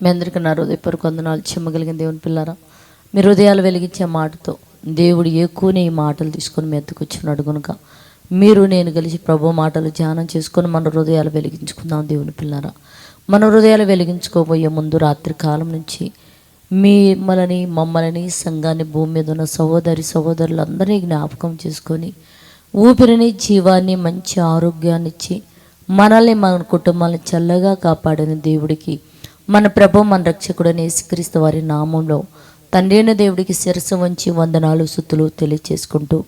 మీ అందరికీ నా హృదయపూర్వక వందనాలు. చెమ్మగలిగిన దేవుని పిల్లారా మీ హృదయాలు వెలిగించే మాటతో దేవుడు ఎక్కువనే ఈ మాటలు తీసుకొని మీ ఎత్తుకు వచ్చినాడు కనుక మీరు నేను కలిసి ప్రభు మాటలు ధ్యానం చేసుకొని మన హృదయాలు వెలిగించుకుందాం దేవుని పిల్లారా. మన హృదయాలు వెలిగించుకోబోయే ముందు రాత్రి కాలం నుంచి మిమ్మల్ని మమ్మల్ని సంఘాన్ని భూమి మీద ఉన్న సహోదరి సహోదరులందరినీ జ్ఞాపకం చేసుకొని ఊపిరిని జీవాన్ని మంచి ఆరోగ్యాన్ని ఇచ్చి మనల్ని మన కుటుంబాలను చల్లగా కాపాడిన దేవుడికి మన ప్రభు మన రక్షకుడని యేసుక్రీస్తు వారి నామంలో తండ్రైన దేవుడికి శిరస్సు వంచి వందనాలు సుత్తులు తెలియచేసుకుంటూ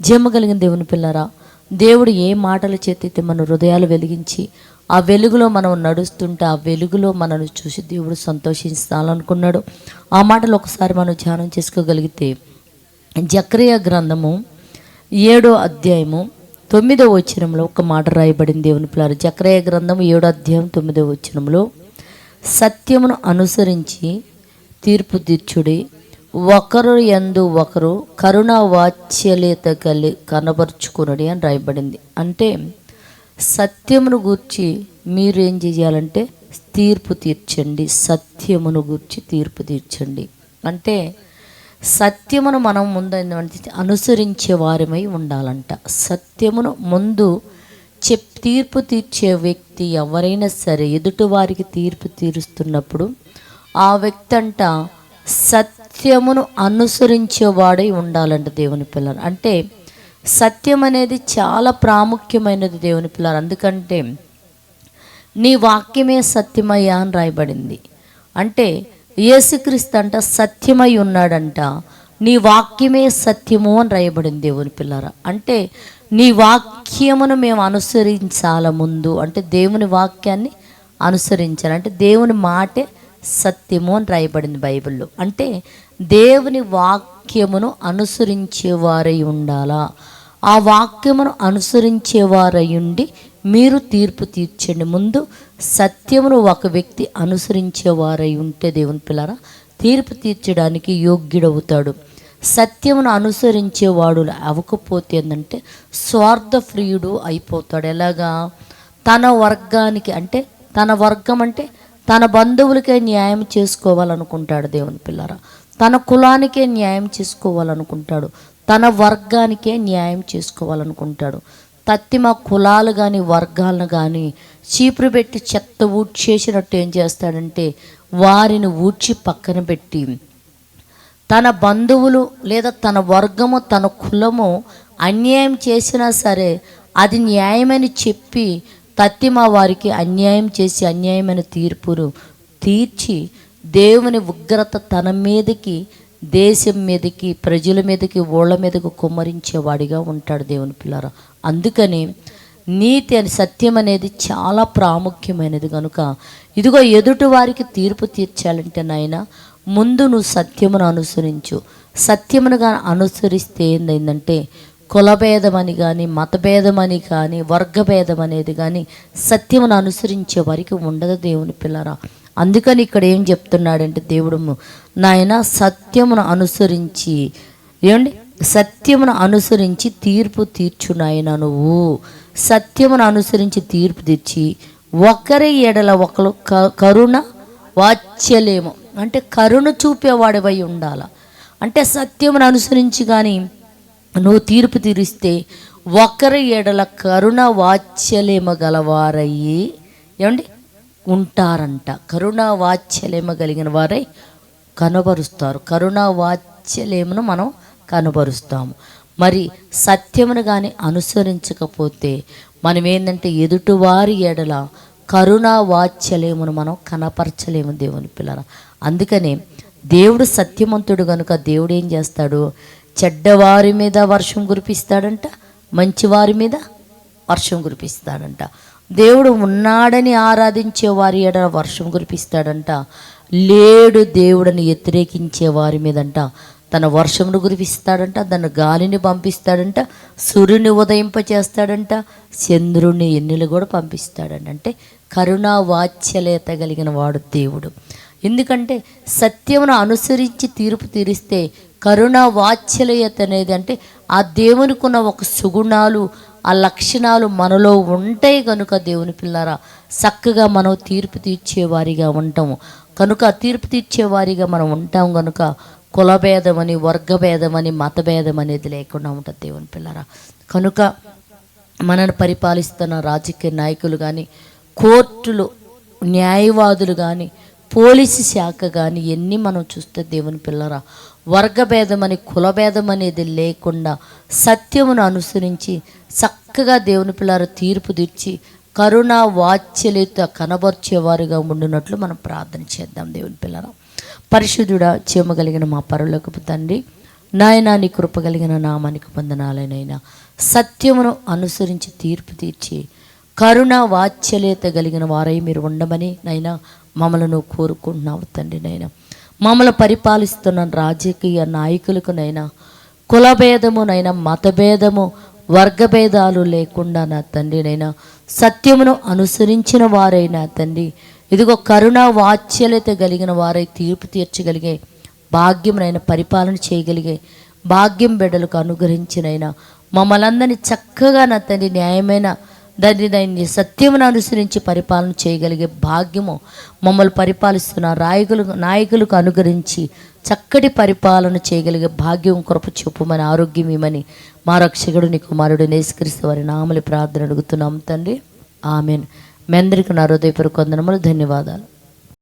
జీమ కలిగిన దేవుని పిల్లరా దేవుడు ఏ మాటల చేతైతే మన హృదయాలు వెలిగించి ఆ వెలుగులో మనం నడుస్తుంటే ఆ వెలుగులో మనను చూసి దేవుడు సంతోషించాలనుకున్నాడు ఆ మాటలు ఒకసారి మనం ధ్యానం చేసుకోగలిగితే జక్రియ గ్రంథము ఏడో అధ్యాయము తొమ్మిదో వచనంలో ఒక మాట రాయబడింది దేవుని పిల్లలు జక్రయ గ్రంథం ఏడో అధ్యాయం తొమ్మిదో వచనంలో సత్యమును అనుసరించి తీర్పు తీర్చుడి. ఒకరు ఎందు ఒకరు కరుణ వాత్సల్యత కలి కనబరుచుకునుడి అని రాయబడింది. అంటే సత్యమును గూర్చి మీరు ఏం చేయాలంటే తీర్పు తీర్చండి. సత్యమును గూర్చి తీర్పు తీర్చండి. అంటే సత్యమును మనం ముందు అనుసరించే వారమై ఉండాలంట. సత్యమును ముందు చెప్ తీర్పు తీర్చే వ్యక్తి ఎవరైనా సరే ఎదుటి వారికి తీర్పు తీరుస్తున్నప్పుడు ఆ వ్యక్తి అంట సత్యమును అనుసరించేవాడై ఉండాలంట దేవుని పిల్లలు. అంటే సత్యం అనేది చాలా ప్రాముఖ్యమైనది దేవుని పిల్లలు. అందుకంటే నీ వాక్యమే సత్యమయ్యా అని రాయబడింది. అంటే యేసుక్రీస్తు అంట సత్యమై ఉన్నాడంట. నీ వాక్యమే సత్యము అని రాయబడింది దేవుని పిల్లరా. అంటే నీ వాక్యమును మేము అనుసరించాల ముందు అంటే దేవుని వాక్యాన్ని అనుసరించాలి. అంటే దేవుని మాటే సత్యము అని రాయబడింది బైబిల్లో. అంటే దేవుని వాక్యమును అనుసరించేవారై ఉండాలా? ఆ వాక్యమును అనుసరించేవారై ఉండి మీరు తీర్పు తీర్చండి ముందు సత్యమును ఒక వ్యక్తి అనుసరించేవారై ఉంటే దేవుని పిల్లరా తీర్పు తీర్చడానికి యోగ్యుడవుతాడు. సత్యమును అనుసరించేవాడు అవ్వకపోతే ఏంటంటే స్వార్థప్రియుడు అయిపోతాడు. ఎలాగా? తన వర్గానికి అంటే తన వర్గం అంటే తన బంధువులకే న్యాయం చేసుకోవాలనుకుంటాడు దేవుని పిల్లరా. తన కులానికే న్యాయం చేసుకోవాలనుకుంటాడు. తన వర్గానికే న్యాయం చేసుకోవాలనుకుంటాడు. తత్తిమ కులాలు కానీ వర్గాలను కానీ చీపురు పెట్టి చెత్త ఊడ్చేసినట్టు ఏం చేస్తాడంటే వారిని ఊడ్చి పక్కన పెట్టి తన బంధువులు లేదా తన వర్గము తన కులము అన్యాయం చేసినా సరే అది న్యాయమని చెప్పి తత్తిమా వారికి అన్యాయం చేసి అన్యాయమైన తీర్పును తీర్చి దేవుని ఉగ్రత తన మీదకి దేశం మీదకి ప్రజల మీదకి ఓళ్ళ మీదకి కుమ్మరించేవాడిగా ఉంటాడు దేవుని పిల్లర. అందుకని నీతి అని సత్యం అనేది చాలా ప్రాముఖ్యమైనది కనుక ఇదిగో ఎదుటి వారికి తీర్పు తీర్చాలంటే నాయన ముందు నువ్వు సత్యమును అనుసరించు. సత్యమునుగా అనుసరిస్తే ఏంటంటే కులభేదమని కానీ మతభేదమని కానీ వర్గభేదం అనేది కానీ సత్యమును అనుసరించే వారికి ఉండదు దేవుని పిల్లరా. అందుకని ఇక్కడ ఏం చెప్తున్నాడంటే దేవుడు నాయన సత్యమును అనుసరించి ఏమండి? సత్యమును అనుసరించి తీర్పు తీర్చు నాయన నువ్వు. సత్యమును అనుసరించి తీర్పు తీర్చి ఒకరి ఎడల ఒకరు క- కరుణ వాచ్యలేము. అంటే కరుణ చూపేవాడివై ఉండాల. అంటే సత్యమును అనుసరించి కానీ నువ్వు తీర్పు తీరిస్తే ఒకరి ఎడల కరుణ వాత్సల్యమ గలవారయ్యి ఏమండి? ఉంటారంట. కరుణ వాత్సల్యమ కలిగిన వారై కనబరుస్తారు. కరుణ వాత్సల్యమును మనం కనబరుస్తాము. మరి సత్యమును కానీ అనుసరించకపోతే మనం ఏంటంటే ఎదుటివారి ఎడల కరుణా వాత్సల్యమును మనం కనపరచలేము దేవుని పిల్లల అందుకనే దేవుడు సత్యవంతుడు కనుక దేవుడు ఏం చేస్తాడు? చెడ్డవారి మీద వర్షం కురిపిస్తాడంట మంచివారి మీద వర్షం కురిపిస్తాడంట. దేవుడు ఉన్నాడని ఆరాధించే వారి ఎడ వర్షం కురిపిస్తాడంట. లేడు దేవుడని వ్యతిరేకించే వారి మీదంట. తన వర్షమును కురిపిస్తాడంట తన గాలిని పంపిస్తాడంట సూర్యుని ఉదయింపచేస్తాడంట చంద్రుని ఎన్నిలు కూడా పంపిస్తాడంట. అంటే కరుణా వాత్సల్యత కలిగిన వాడు దేవుడు. ఎందుకంటే సత్యమును అనుసరించి తీర్పు తీరిస్తే కరుణ వాత్సల్యత అనేది అంటే ఆ దేవునికి ఉన్న ఒక సుగుణాలు ఆ లక్షణాలు మనలో ఉంటాయి కనుక దేవుని పిల్లరా. చక్కగా మనం తీర్పు తీర్చేవారిగా ఉంటాము. కనుక తీర్పు తీర్చేవారిగా మనం ఉంటాం కనుక కులభేదమని వర్గభేదమని మతభేదం అనేది లేకుండా ఉంటుంది దేవుని పిల్లరా. కనుక మనను పరిపాలిస్తున్న రాజకీయ నాయకులు కానీ కోర్టులు న్యాయవాదులు కానీ పోలీసు శాఖ కానీ ఎన్ని మనం చూస్తే దేవుని పిల్లరా వర్గభేదం అని కులభేదం అనేది లేకుండా సత్యమును అనుసరించి చక్కగా దేవుని పిల్లల తీర్పు తీర్చి కరుణ వాత్సల్యత కనబర్చేవారుగా ఉండినట్లు మనం ప్రార్థన చేద్దాం దేవుని పిల్లరా. పరిశుద్ధుడా చేయగలిగిన మా పరులకు తండ్రి నాయన నీ కృప కలిగిన నామానికి పొందనాలనైనా సత్యమును అనుసరించి తీర్పు తీర్చి కరుణ వాత్సల్యత కలిగిన వారై మీరు ఉండమని నైనా మమ్మలను కోరుకుంటున్నావు తండ్రి నైనా. మమ్మల్ని పరిపాలిస్తున్న రాజకీయ నాయకులకు నైనా కులభేదమునైనా మతభేదము వర్గభేదాలు లేకుండా నా తండ్రి నైనా సత్యమును అనుసరించిన వారైనా తండ్రి. ఇదిగో కరుణ వాత్సల్యత కలిగిన వారై తీర్పు తీర్చగలిగే భాగ్యమునైనా పరిపాలన చేయగలిగే భాగ్యం బిడ్డలకు అనుగ్రహించినైనా మమ్మల్ని చక్కగా నా తండ్రి న్యాయమైన దాన్ని దాన్ని సత్యమును అనుసరించి పరిపాలన చేయగలిగే భాగ్యము మమ్మల్ని పరిపాలిస్తున్న రాయకులు నాయకులకు అనుగ్రహించి చక్కటి పరిపాలన చేయగలిగే భాగ్యం కృప చూపమని ఆరోగ్యం ఇమ్మని మా రక్షకుడు నీ కుమారుడు నేస్కరిస్తే వారి నామలి ప్రార్థన అడుగుతున్నాం తండ్రి. ఆమెన్. మీ అందరికీ నా హృదయపూర్వక వందనములు. ధన్యవాదాలు.